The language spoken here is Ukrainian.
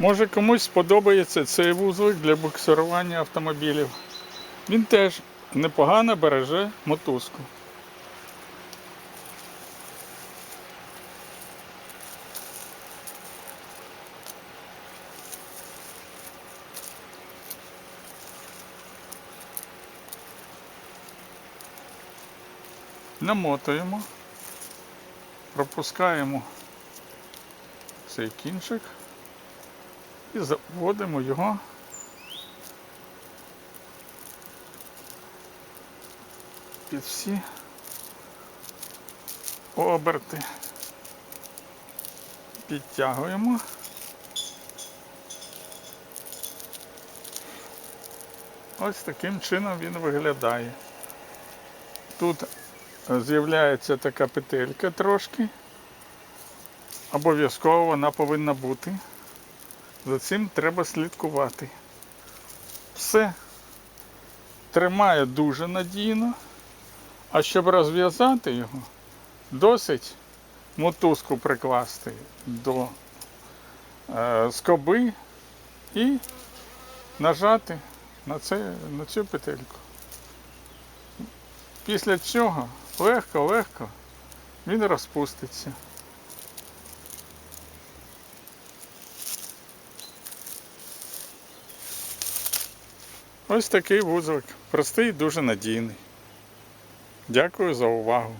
Може комусь сподобається цей вузлик для буксирування автомобілів. Він теж непогано береже мотузку. Намотуємо, пропускаємо цей кінчик і заводимо його під всі оберти. Підтягуємо. Ось таким чином він виглядає. Тут з'являється така петелька трошки. Обов'язково вона повинна бути. За цим треба слідкувати. Все тримає дуже надійно. А щоб розв'язати його, досить мотузку прикласти до е, скоби і нажати на, це, на цю петельку. Після цього легко-легко він розпуститься. Ось такий вузлик. Простий дуже надійний. Дякую за увагу.